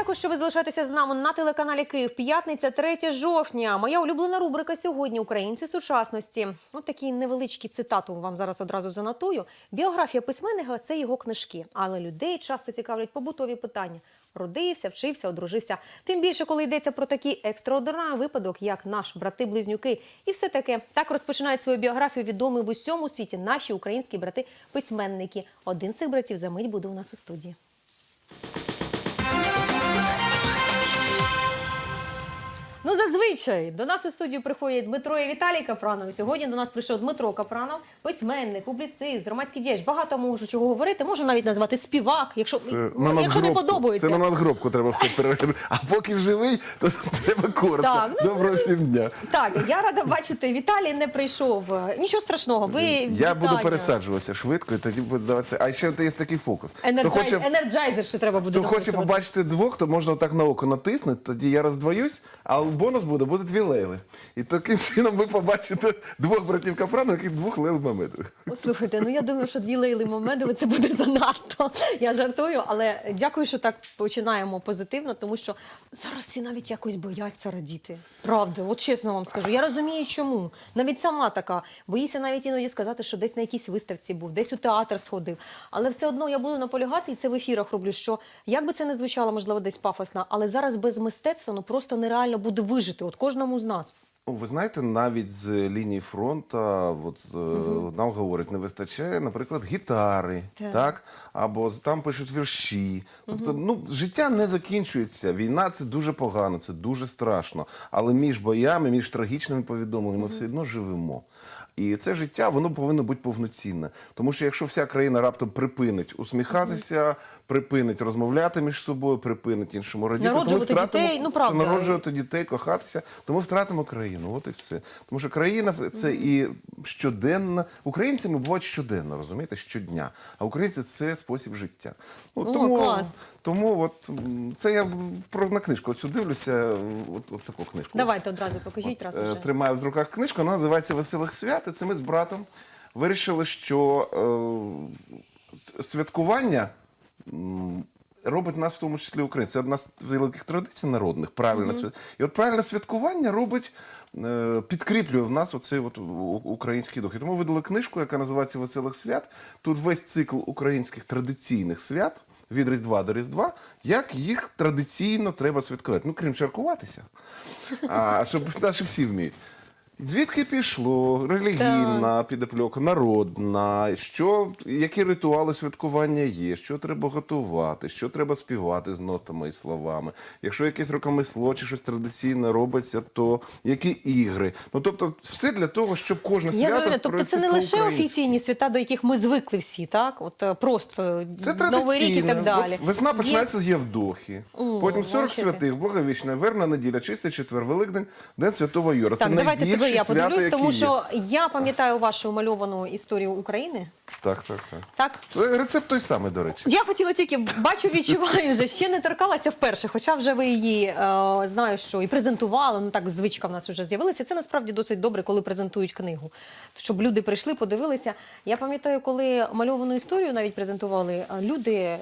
дякую, що ви залишаєтеся з нами на телеканалі Київ. П'ятниця, 3 жовтня. Моя улюблена рубрика сьогодні Українці сучасності. От такі невеличкі цитату вам зараз одразу занотую. Біографія письменника це його книжки, але людей часто цікавлять побутові питання. Родився, вчився, одружився. Тим більше, коли йдеться про такий екстраординарний випадок, як наш брати-близнюки, і все таке так розпочинають свою біографію відомі в усьому світі наші українські брати-письменники. Один з цих братів за мить буде у нас у студії. Ну, зазвичай до нас у студію приходять Дмитро і Віталій Капранов. Сьогодні до нас прийшов Дмитро Капранов, письменник, публіцист, громадський діяч. Багато можу чого говорити. Можу навіть назвати співак, якщо, Це ну, на якщо не подобається. Це на надгробку треба все переробити. А поки живий, то треба коротко. Так, ну, Доброго всім дня. Так, я рада бачити. Віталій не прийшов. Нічого страшного. Ви Я вітання. буду пересаджуватися швидко, і тоді буде здаватися. А ще є такий фокус. Енерджай... Хто хоче, Енерджайзер ще треба буде хто хоче побачити двох, то можна так на око натиснути, тоді я роздвоюсь, а бонус буде, буде дві лейли. І таким чином ви побачите двох братів Капрану, яких двох лейл Мамедових. Слухайте, ну я думаю, що дві Лейли Мамедови це буде занадто. Я жартую, але дякую, що так починаємо позитивно, тому що зараз всі навіть якось бояться радіти. Правда, от чесно вам скажу. Я розумію, чому. Навіть сама така. Боїся навіть іноді сказати, що десь на якійсь виставці був, десь у театр сходив. Але все одно я буду наполягати, і це в ефірах роблю. Що як би це не звучало, можливо, десь пафосно, але зараз без мистецтва ну просто нереально буде вижити. От кожному з нас. Ну, Ви знаєте, навіть з лінії фронту от, угу. нам говорять, не вистачає, наприклад, гітари, Так. так. або там пишуть вірші. Тобто, ну, життя не закінчується. Війна це дуже погано, це дуже страшно. Але між боями, між трагічними повідомленнями ми все одно живемо. І це життя воно повинно бути повноцінне. Тому що якщо вся країна раптом припинить усміхатися, припинить розмовляти між собою, припинить іншому радіти, то ми Народжувати втратимо- дітей, ну, правда. народжувати дітей, кохатися, то ми втратимо країну. От і все. Тому що країна це і щоденна. Українцями бувають щоденно, розумієте, щодня. А українці це спосіб життя. Ну, О, тому, клас. тому от це я про на книжку оцю дивлюся. От, от таку книжку. Давайте одразу покажіть раз Е, уже. Тримаю в руках книжку, вона називається Веселих свят. І це ми з братом вирішили, що е, святкування робить нас в тому числі українці. Це одна з великих традицій народних, правильне свят. І от правильне святкування робить. е, Підкріплює в нас оцей от український дух. І тому видали книжку, яка називається Веселих свят. Тут весь цикл українських традиційних свят від Різдва до Різдва, як їх традиційно треба святкувати. Ну, крім чаркуватися, а щоб наші всі вміють. Звідки пішло релігійна підопльока, народна, що, які ритуали святкування є, що треба готувати, що треба співати з нотами і словами. Якщо якесь рукомисло чи щось традиційне робиться, то які ігри. Ну тобто, все для того, щоб кожне Я свято зрозуміла, тобто це не лише офіційні свята, до яких ми звикли всі, так? От е, просто Це Новий рік і так далі. От Весна Є- починається з Євдохи. Потім 40 бачите. святих, Благовічна, Вербна неділя, Чистий четвер, Великдень, День Святого Юра. Так, це тебе я подивлюсь, які тому є. що я пам'ятаю вашу мальовану історію України. Так, так, так. Так? Це Рецепт той самий, до речі. Я хотіла тільки бачу, відчуваю вже ще не торкалася вперше, хоча вже ви її е, знаю, що і презентували. Ну так звичка в нас вже з'явилася. Це насправді досить добре, коли презентують книгу. Щоб люди прийшли, подивилися. Я пам'ятаю, коли мальовану історію навіть презентували, е, люди.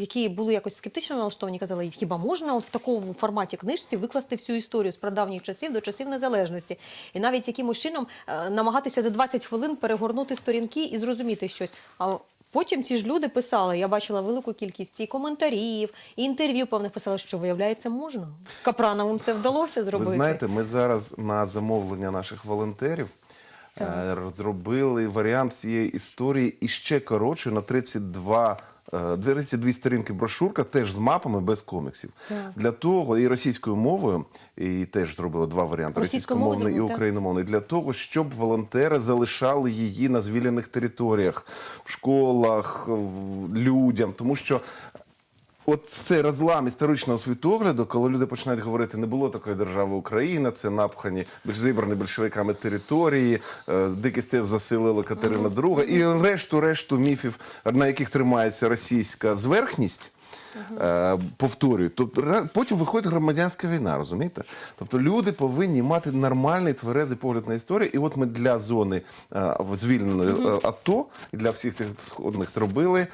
Які були якось скептично налаштовані, казали, хіба можна от в такому форматі книжці викласти всю історію з прадавніх часів до часів незалежності, і навіть якимось чином е, намагатися за 20 хвилин перегорнути сторінки і зрозуміти щось. А Потім ці ж люди писали, я бачила велику кількість і коментарів, і інтерв'ю певних писали, що виявляється можна. Капрановим це вдалося зробити. Ви знаєте, ми зараз на замовлення наших волонтерів е, зробили варіант цієї історії іще коротше на 32 е, 32 сторінки брошурка, теж з мапами без коміксів. Так. Для того і російською мовою, і теж зробили два варіанти: російськомовний і україномовний, для того, щоб волонтери залишали її на звільнених територіях, в школах, людям, тому що. От цей розлам історичного світогляду, коли люди починають говорити, не було такої держави Україна, це напхані зібрані большевиками території, е, дикий степ заселила Катерина II, і решту решту міфів, на яких тримається російська зверхність. е, Повторюю, тобто потім виходить громадянська війна, розумієте? Тобто люди повинні мати нормальний тверезий погляд на історію. І от ми для зони е, звільненої АТО і для всіх цих сходних зробили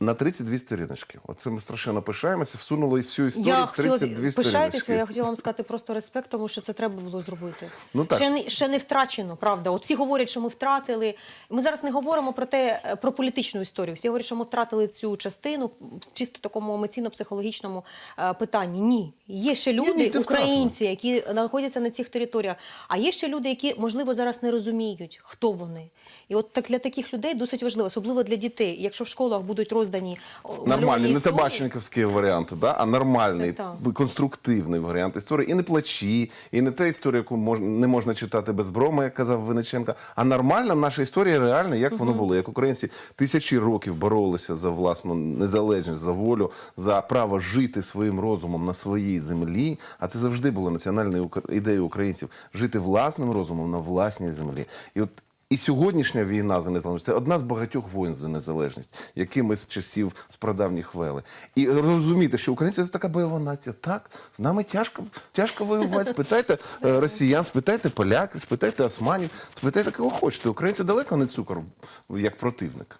на 32 сторіночки. Оце ми страшенно пишаємося, всунули всю історію Я в хотіла 32 пишаєтеся, сторіночки. я хотіла вам сказати просто респект, тому що це треба було зробити. Ну, так. Ще, не, ще не втрачено, правда. От всі говорять, що ми втратили. Ми зараз не говоримо про те, е, про політичну історію. Всі говорять, що ми втратили цю частину в чисто такому емоційно-психологічному е, питанні. Ні, є ще люди, ні, ти українці, які знаходяться на цих територіях. А є ще люди, які можливо зараз не розуміють, хто вони. І от так для таких людей досить важливо, особливо для дітей. Якщо в школах будуть роздані мальовані не історії, табачниковський варіант, да? а нормальний, Це конструктивний варіант історії. І не плачі, і не та історія, яку мож, не можна читати без броми, як казав Винниченко, а нормальна наша історія реальна, як воно було. Як українці тисячі років боролися за власну незалежність, за волю, за право жити своїм розумом на своїй землі. А це завжди було національною ук- ідеєю українців жити власним розумом на власній землі. І от і сьогоднішня війна за незалежність це одна з багатьох воїн за незалежність, які ми з часів з прадавніх вели. І розуміти, що українці це така бойова нація. Так, з нами тяжко, тяжко воювати. Спитайте е, росіян, спитайте поляків, спитайте османів, спитайте кого хочете. Українці далеко не цукор як противник.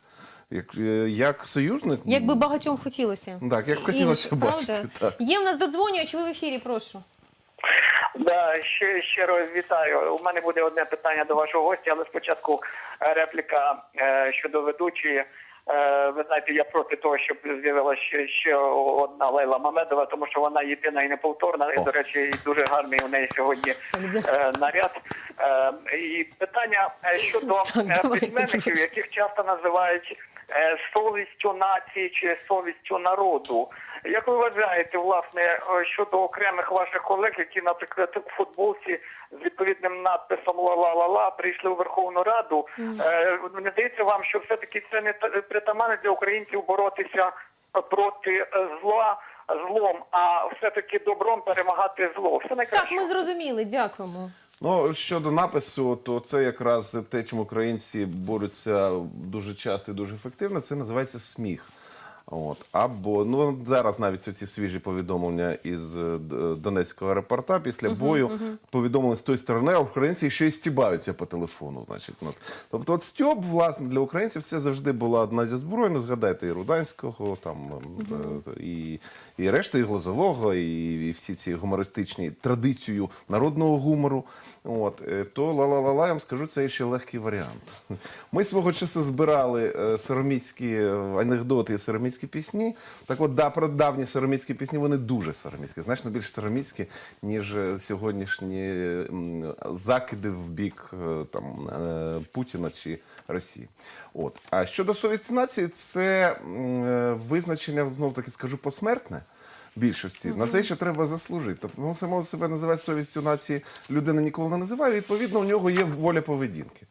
Як, е, як союзник, Як би багатьом хотілося. Так, як хотілося Інш, бачити, правда? так. Є в нас додзвонювач, ви в ефірі, прошу. Да, ще щиро вітаю. У мене буде одне питання до вашого гостя, але спочатку е, репліка е, щодо ведучої. Е, ви знаєте, я проти того, щоб з'явилася ще, ще одна Лейла Мамедова, тому що вона єдина і неповторна. І, до речі, дуже гарний у неї сьогодні наряд. І питання щодо письменників, яких часто називають совістю нації чи совістю народу. Як ви вважаєте, власне, е, щодо окремих ваших колег, які, наприклад, у футболці з відповідним надписом «Ла-ла-ла-ла» прийшли у Верховну Раду? Е, Не здається вам, що все-таки це не та- притаманне для українців боротися проти е, зла злом, а все-таки добром перемагати зло? Все Так, найкраще. ми зрозуміли, дякуємо. Ну, щодо напису, то це якраз те, чим українці борються дуже часто і дуже ефективно, це називається сміх. От. Або ну зараз навіть ці свіжі повідомлення із е, Донецького аеропорта після бою повідомили з тої сторони, а українці ще й стібаються по телефону. Значить, от. тобто, от стьоб, власне, для українців це завжди була одна зі зброй. Ну, згадайте і Руданського, там е, і, і решта, і Глазового, і, і всі ці гумористичні традицію народного гумору. От е, то ла-ла-ла-ла, я вам скажу, це ще легкий варіант. Ми свого часу збирали е, сироміцькі е, анекдоти і сироміцькі пісні. Так от, да, про давні сироміцькі пісні вони дуже сироміцькі, значно більш сироміцькі, ніж е, сьогоднішні закиди в бік е, там е, Путіна чи Росії. От. А щодо совісті нації, це визначення, знов таки скажу, посмертне. Більшості на це ще треба заслужити. Тобто ну, само себе називати совістю нації людина ніколи не називає. Відповідно, у нього є воля поведінки.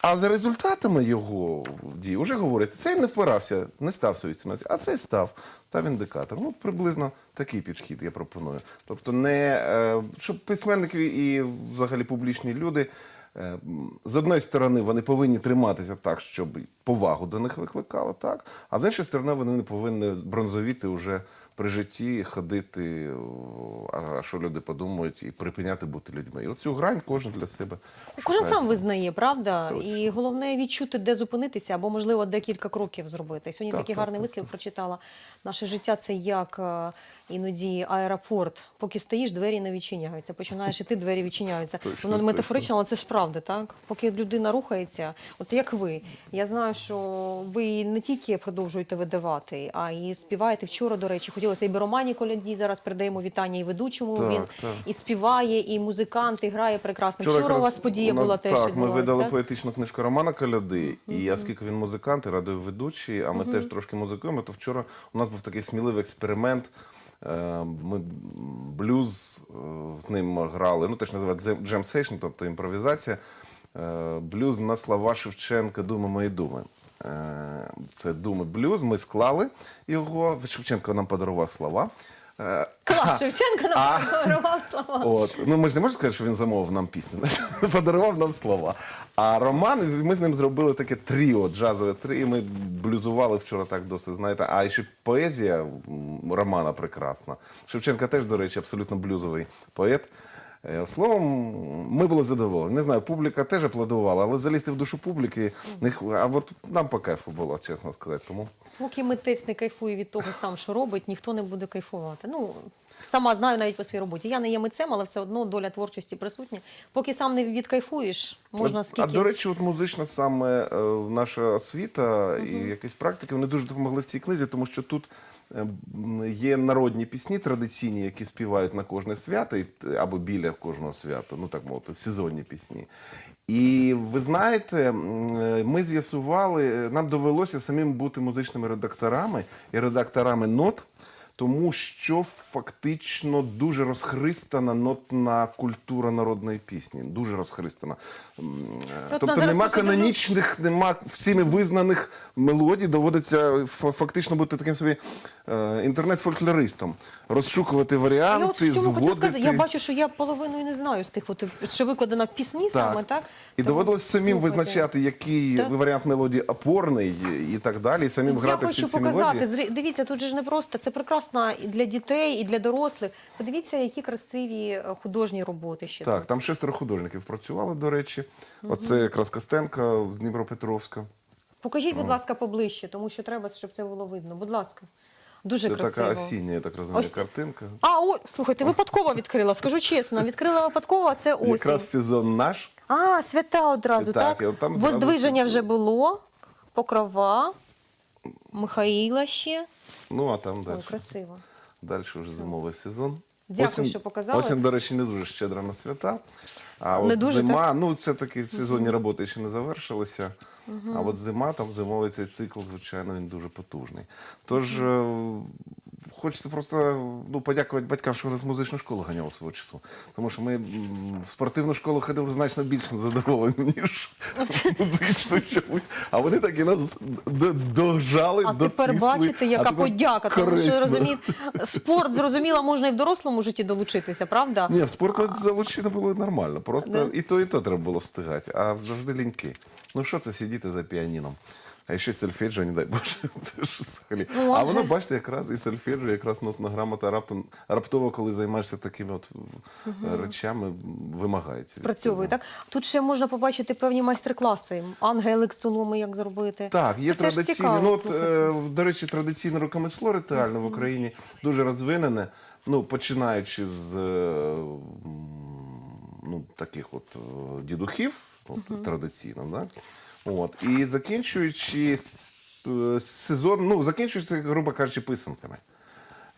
А за результатами його дій вже говорять, цей не впирався, не став совістю нації, а цей став, став індикатор. Ну, приблизно такий підхід я пропоную. Тобто, не е, щоб письменники і взагалі публічні люди. е, З одної сторони, вони повинні триматися так, щоб повагу до них викликало, так. А з іншої сторони, вони не повинні бронзовіти вже при житті, ходити, а що люди подумають, і припиняти бути людьми. І оцю грань кожен для себе. Кожен шукає сам визнає, правда? Точно. І головне відчути, де зупинитися, або, можливо, декілька кроків зробити. Сьогодні Так, такий так, гарний так, вислів прочитала. Наше життя це як е, іноді аеропорт. Поки стоїш, двері не відчиняються. Починаєш іти, двері відчиняються. Точно, Воно метафорично, але це ж правда, так? Поки людина рухається, от як ви. Я знаю, що ви не тільки продовжуєте видавати, а і співаєте. Вчора, до речі, хотілося і Беромані Коляді. Зараз передаємо вітання і ведучому. Так, Він так. і співає, і музикант, і грає прекрасно. Вчора, у вас подія вона- була теж Так, ми видали так? поетичну книжку Романа Коляди. І оскільки він музикант і радіоведучий, а ми теж трошки музикуємо, то вчора у нас був такий сміливий експеримент. Е, Ми блюз е, з ним грали, ну теж називають джем сейшн, тобто імпровізація. Е, Блюз на слова Шевченка Думи мої думи. Е, Це думи блюз. Ми склали його. Шевченко нам подарував слова. Е, Клас, Шевченко нам подарував слова. От. Ну, ми ж не можемо сказати, що він замовив нам пісню, подарував нам слова. А Роман, ми з ним зробили таке тріо, джазове тріо. Ми блюзували вчора так досить, знаєте. А ще поезія Романа прекрасна. Шевченка теж, до речі, абсолютно блюзовий поет. Е, Словом, ми були задоволені. Не знаю, публіка теж аплодувала, але залізти в душу публіки, не х- а от нам по кайфу було, чесно сказати. Тому Поки митець не кайфує від того сам, що робить, ніхто не буде кайфувати. Ну, сама знаю навіть по своїй роботі. Я не є митцем, але все одно доля творчості присутня. Поки сам не відкайфуєш, можна скільки. А до речі, от музична саме е, наша освіта і якісь практики вони дуже допомогли в цій книзі, тому що тут є народні пісні традиційні, які співають на кожне свято або біля кожного свята, ну так мовити, сезонні пісні. І ви знаєте, е, ми з'ясували, е, нам довелося самим бути музичними редакторами і редакторами нот. Тому що фактично дуже розхристана нотна культура народної пісні. Дуже розхристана. Е, Тобто нема канонічних, нема всіми визнаних мелодій. Доводиться фактично бути таким собі е, інтернет-фольклористом. Розшукувати варіанти, Я от в зводити. сказати, я бачу, що я половину і не знаю з тих, от, що викладена в пісні саме, так? І Тому доводилось самим визначати, який Так. варіант мелодії опорний і так далі. І самим Я грати хочу ці показати. мелодії. Зри- Дивіться, тут же ж не просто це прекрасно і для дітей, і для дорослих. Подивіться, які красиві е, художні роботи ще Так, там шестеро художників працювали, до речі. Оце якраз Костенка з Дніпропетровська. Покажіть, будь ласка, поближче, тому що треба, щоб це було видно. Будь ласка, дуже Це красиво. така осіння, я так розумію, Ось- картинка. А, о, слухайте, випадково відкрила. Скажу чесно, відкрила випадково, а це осінь. Якраз сезон наш. А, свята одразу, Так, так? там Воздвиження вже було, покрова, Михаїла ще. Ну, а там далі. Ой, красиво. Далі вже зимовий сезон. Дякую, що показали. Осінь, до речі, не дуже щедра на свята. А Не от дуже, зима, ну це такі сезонні роботи ще не завершилися. А от зима, там зимовий цей цикл, звичайно, він дуже потужний. Тож е, хочеться просто ну, подякувати батькам, що нас музичну школу ганяли свого часу. Тому що ми в спортивну школу ходили значно більшим задоволенням, ніж в музичну чомусь. А вони так і нас дожали, А тепер бачите, яка подяка. Тому що розумієте, спорт зрозуміло, можна і в дорослому житті долучитися, правда? Ні, в спорт залучено було нормально. Просто і то, і то треба було встигати, а завжди ліньки. Ну що це сидіти за піаніном? А ще сольфеджіо, не дай Боже, це ж взагалі. Ну, а воно, бачите, якраз і сольфеджіо, якраз нотна грамота раптом раптово, коли займаєшся такими от речами, вимагається. Працьовує, так? Тут ще можна побачити певні майстер-класи. Ангелик соломи, як зробити. Так, є цікаво, Ну, от, е, до речі, традиційне рукомисло ритуальне в Україні дуже розвинене. Ну, починаючи з е, ну, таких от е, дідухів, от, традиційно, да? От, і закінчуючи е, сезон, ну, закінчуючи, грубо кажучи, писанками.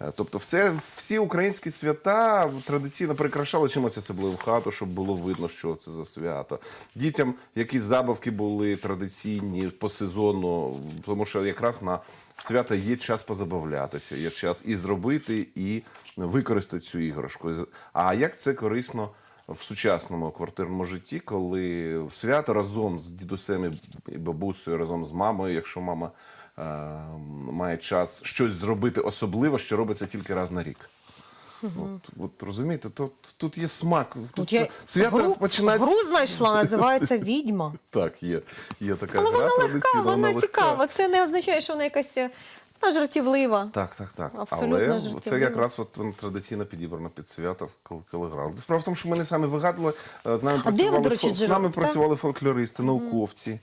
Е, Тобто все, всі українські свята традиційно прикрашали чимось особливо хату, щоб було видно, що це за свято. Дітям якісь забавки були традиційні по сезону, тому що якраз на свята є час позабавлятися, є час і зробити, і використати цю іграшку. А як це корисно в сучасному квартирному житті, коли свято разом з дідусем і бабусею, разом з мамою, якщо мама е, має час щось зробити особливо, що робиться тільки раз на рік. От, от розумієте, тут, тут є смак. Тут я свято гру, починається. гру знайшла, називається відьма. Так, є, є така Але гра вона легка, традиційна, вона легка. цікава. Це не означає, що вона якась е, вона жартівлива. Так, так, так. Абсолютно Але жартівлива. це якраз от воно традиційно підібрано під свято, коли, коли грали. Справа в тому, що ми не самі вигадували, е, з нами де ви, працювали, до речі, з нами працювали фольклористи, науковці.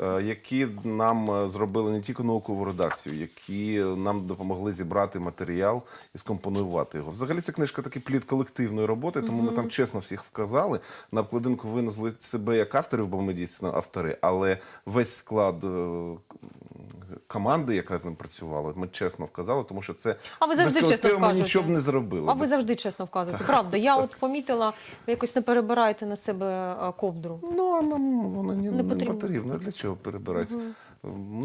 Е, Які нам е, зробили не тільки наукову редакцію, які нам допомогли зібрати матеріал і скомпонувати його. Взагалі ця книжка такий плід колективної роботи, тому ми там чесно всіх вказали. На обкладинку винесли себе як авторів, бо ми дійсно автори, але весь склад е, команди, яка з ним працювала, ми чесно вказали, тому що це А ви завжди без чесно ми нічого б не зробили. А ви завжди чесно вказуєте. Правда, я от помітила, ви якось не перебираєте на себе ковдру. Ну, а нам воно не, не, потрібно. потрібно. Для чого перебирати?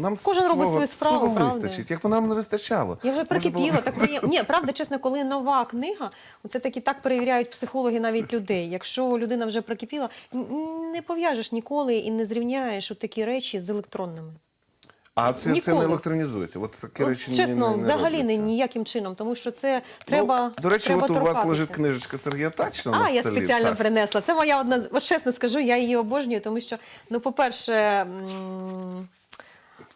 Нам Кожен робить свою справу, свого правда? вистачить. Як нам не вистачало. Я вже прикипіла, так приємно. Ні, правда, чесно, коли нова книга, це таки так перевіряють психологи навіть людей. Якщо людина вже прикипіла, не пов'яжеш ніколи і не зрівняєш такі речі з електронними. А це, це не електронізується. От таке От, речі чесно, не, не взагалі не, ніяким чином, тому що це треба. Ну, до речі, треба от у вас лежить книжечка Сергія Тачна на А, я столі. спеціально так. принесла. Це моя одна от чесно скажу, я її обожнюю, тому що, ну, по-перше, м,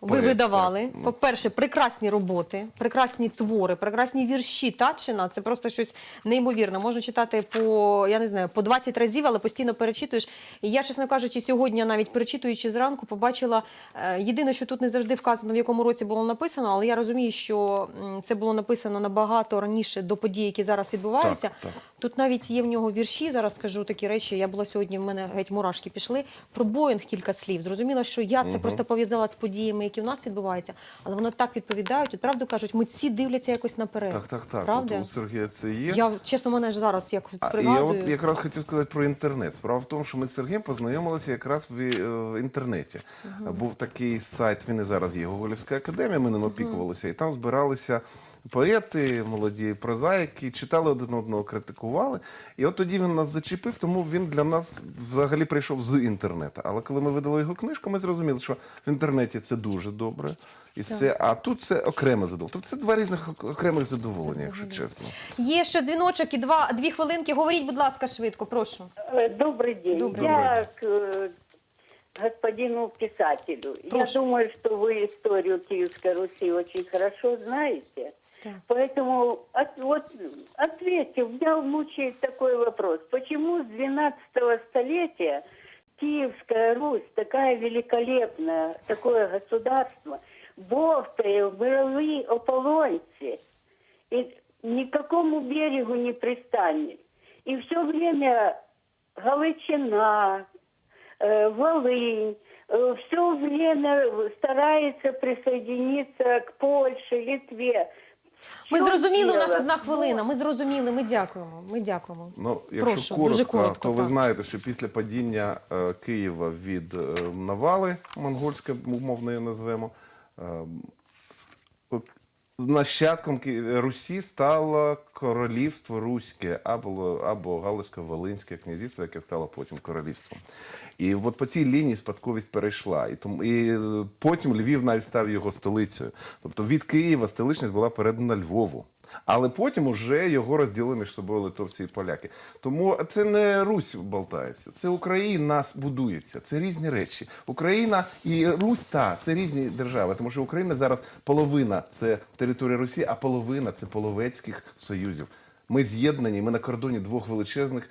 Ви Поет, видавали. так. Ну. По-перше, прекрасні роботи, прекрасні твори, прекрасні вірші. Татчина це просто щось неймовірне. Можна читати по я не знаю по 20 разів, але постійно перечитуєш. І я, чесно кажучи, сьогодні, навіть перечитуючи зранку, побачила е, єдине, що тут не завжди вказано, в якому році було написано, але я розумію, що м, це було написано набагато раніше до подій, які зараз відбуваються. Так, так. Тут навіть є в нього вірші. Зараз скажу такі речі. Я була сьогодні. В мене геть мурашки пішли. Про Боїнг кілька слів. Зрозуміла, що я це просто пов'язала з подіями, які в нас відбуваються, але воно так відповідають. От правду кажуть, митці дивляться якось наперед. Так, так, так. Правда? От у Сергія це є. Я чесно, мене ж зараз як А, і я пригадую. от якраз хотів сказати про інтернет. Справа в тому, що ми з Сергієм познайомилися якраз в, е, в інтернеті. Був такий сайт, він і зараз є Гоголівська академія, ми ним опікувалися, і там збиралися поети, молоді прозаїки, читали один одного, критикували. І от тоді він нас зачепив, тому він для нас взагалі прийшов з інтернету. Але коли ми видали його книжку, ми зрозуміли, що в інтернеті це дуже добре. І це, а тут це окреме задоволення. Тобто це два різних ок- окремих задоволення, якщо чесно. Є ще дзвіночок і два дві хвилинки. Говоріть, будь ласка, швидко, прошу. Э, Добрый день. Добрый Я к э, господину писателю. Прошу. Я думаю, что вы историю Киевской Руси очень хорошо знаете. Так. Поэтому от- вот ответьте, меня мучает такой вопрос. Почему с 12 столетия Киевская Русь, такая великолепная, такое государство, бовтає в мировые ополонці, и никакому берегу не пристанет. И все время Галичина, э, Волынь, все время старается присоединиться к Польше, Литве. Ми Що зрозуміли, у нас одна хвилина. Ми зрозуміли, ми дякуємо. Ми дякуємо. Ну, якщо Прошу, коротко, дуже коротко. то ви так. знаєте, що після падіння е, Києва від е, навали монгольської, умовно її назвемо, е, нащадком Русі стало королівство Руське або, або Галицько-Волинське князівство, яке стало потім королівством. І от по цій лінії спадковість перейшла. І, тому, і е, потім Львів навіть став його столицею. Тобто від Києва столичність була передана Львову. Але потім уже його розділили між собою литовці і поляки. Тому це не Русь болтається, це Україна будується. Це різні речі. Україна і Русь та це різні держави. Тому що Україна зараз половина це територія Русі, а половина це половецьких союзів. Ми з'єднані, ми на кордоні двох величезних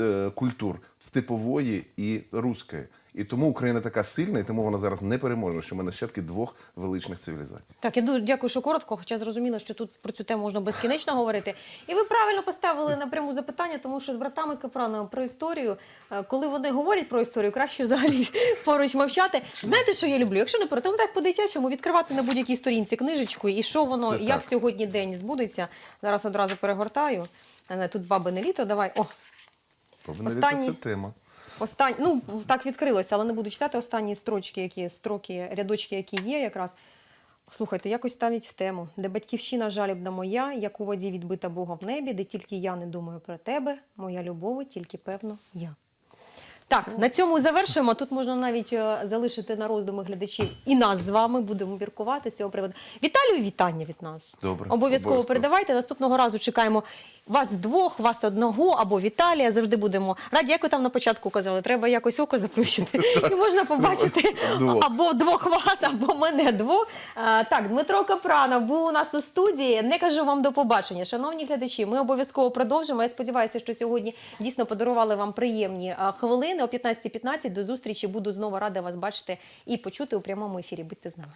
е, культур степової і руської. І тому Україна така сильна, і тому вона зараз не переможна, що ми нащадки двох величних цивілізацій. Так, я дуже дякую, що коротко, хоча зрозуміло, що тут про цю тему можна безкінечно говорити. І ви правильно поставили напряму запитання, тому що з братами Капранами про історію, е, коли вони говорять про історію, краще взагалі поруч мовчати. Знаєте, що я люблю? Якщо не про тому так по-дитячому, відкривати на будь-якій сторінці книжечку, і що воно, Це як так. сьогодні день збудеться. Зараз одразу перегортаю. Не знаю, Тут бабине літо, давай. О, Повинна Останній. це тема. Останні, ну так відкрилося, але не буду читати останні строчки, які строки, рядочки, які є якраз. Слухайте, якось ставить в тему, де батьківщина жалібна моя, як у воді відбита Бога в небі, де тільки я не думаю про тебе, моя любов, тільки певно я. Так, на цьому завершуємо. Тут можна навіть е, залишити на роздуми глядачів і нас з вами будемо міркувати з цього приводу. Віталію, вітання від нас. Добре, Обов'язково обов'язково. передавайте. Наступного разу чекаємо вас вдвох, вас одного або Віталія. Завжди будемо раді, як ви там на початку казали, треба якось око заплющити. І можна побачити або двох вас, або мене двох. А, так, Дмитро Капранов був у нас у студії. Не кажу вам до побачення. Шановні глядачі, ми обов'язково продовжимо. Я сподіваюся, що сьогодні дійсно подарували вам приємні хвилини. О 15.15 до зустрічі. Буду знову рада вас бачити і почути у прямому ефірі. Будьте з нами.